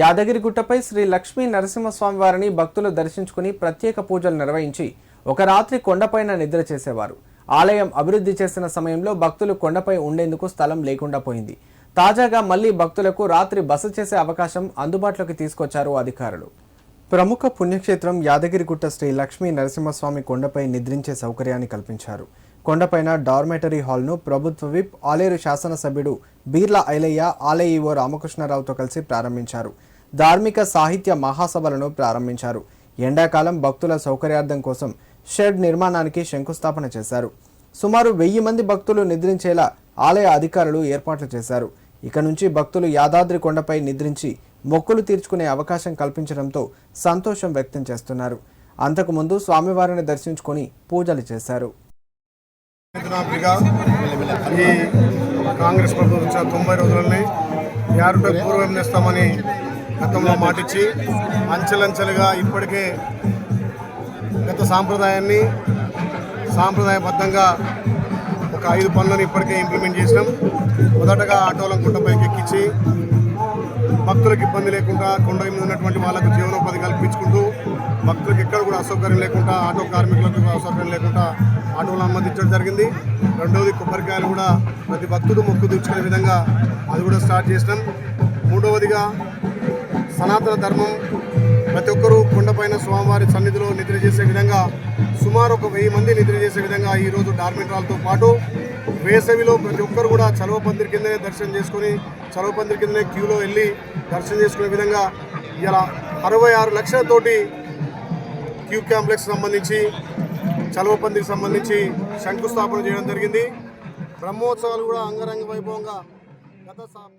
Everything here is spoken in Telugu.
యాదగిరిగుట్టపై శ్రీ లక్ష్మీ నరసింహస్వామి వారిని భక్తులు దర్శించుకుని ప్రత్యేక పూజలు నిర్వహించి ఒక రాత్రి కొండపైన నిద్ర చేసేవారు. ఆలయం అభివృద్ధి చేసిన సమయంలో భక్తులు కొండపై ఉండేందుకు స్థలం లేకుండా పోయింది. తాజాగా మళ్ళీ భక్తులకు రాత్రి బస చేసే అవకాశం అందుబాటులోకి తీసుకొచ్చారు అధికారులు. ప్రముఖ పుణ్యక్షేత్రం యాదగిరిగుట్ట శ్రీ లక్ష్మీ నరసింహస్వామి కొండపై నిద్రించే సౌకర్యాన్ని కల్పించారు. కొండపైన డార్మెటరీ హాల్ను ప్రభుత్వ విప్ ఆలేరు శాసనసభ్యుడు బీర్లా ఐలయ్య ఆలయఈఓ రామకృష్ణారావుతో కలిసి ప్రారంభించారు. ధార్మిక సాహిత్య మహాసభలను ప్రారంభించారు. ఎండాకాలం భక్తుల సౌకర్యార్థం కోసం షెడ్ నిర్మాణానికి శంకుస్థాపన చేశారు. సుమారు వెయ్యి మంది భక్తులు నిద్రించేలా ఆలయ అధికారులు ఏర్పాట్లు చేశారు. ఇక నుంచి భక్తులు యాదాద్రి కొండపై నిద్రించి మొక్కులు తీర్చుకునే అవకాశం కల్పించడంతో సంతోషం వ్యక్తం చేస్తున్నారు. అంతకుముందు స్వామివారిని దర్శించుకొని పూజలు చేశారు. ఎకనామిక్గా ఈ కాంగ్రెస్ ప్రభుత్వం వచ్చిన తొంభై రోజులని యారుట పూర్వం నేస్తామని గతంలో మాటిచ్చి అంచెలంచెలుగా ఇప్పటికే గత సాంప్రదాయాన్ని సాంప్రదాయబద్ధంగా ఒక ఐదు పనులను ఇప్పటికే ఇంప్లిమెంట్ చేసినాం. మొదటగా ఆటోలను గుట్టపైకి ఎక్కించి భక్తులకు ఇబ్బంది లేకుండా కొండ మీద ఉన్నటువంటి వాళ్ళకు సౌకర్యం లేకుండా ఆటో కార్మికులకు సౌకర్యం లేకుండా ఆటోలు అనుమతించడం జరిగింది. రెండవది కొబ్బరికాయలు కూడా ప్రతి భక్తుడు మొక్కు తీర్చుకునే విధంగా అది కూడా స్టార్ట్ చేసినాం. మూడవదిగా సనాతన ధర్మం. ప్రతి ఒక్కరూ కొండపైన స్వామివారి సన్నిధిలో నిద్ర చేసే విధంగా సుమారు ఒక వెయ్యి మంది నిద్ర చేసే విధంగా ఈరోజు డార్మెంట్రాలతో పాటు వేసవిలో ప్రతి ఒక్కరు కూడా చలవ పందిరి కిందనే దర్శనం చేసుకొని చలవ పందిరి కిందనే క్యూలో వెళ్ళి దర్శనం చేసుకునే విధంగా ఇలా అరవై ఆరు లక్షలతోటి క్యూ కాంప్లెక్స్ సంబంధించి చలవపందికి సంబంధించి శంకుస్థాపన చేయడం జరిగింది. బ్రహ్మోత్సవాలు కూడా అంగరంగ వైభవంగా గత సా-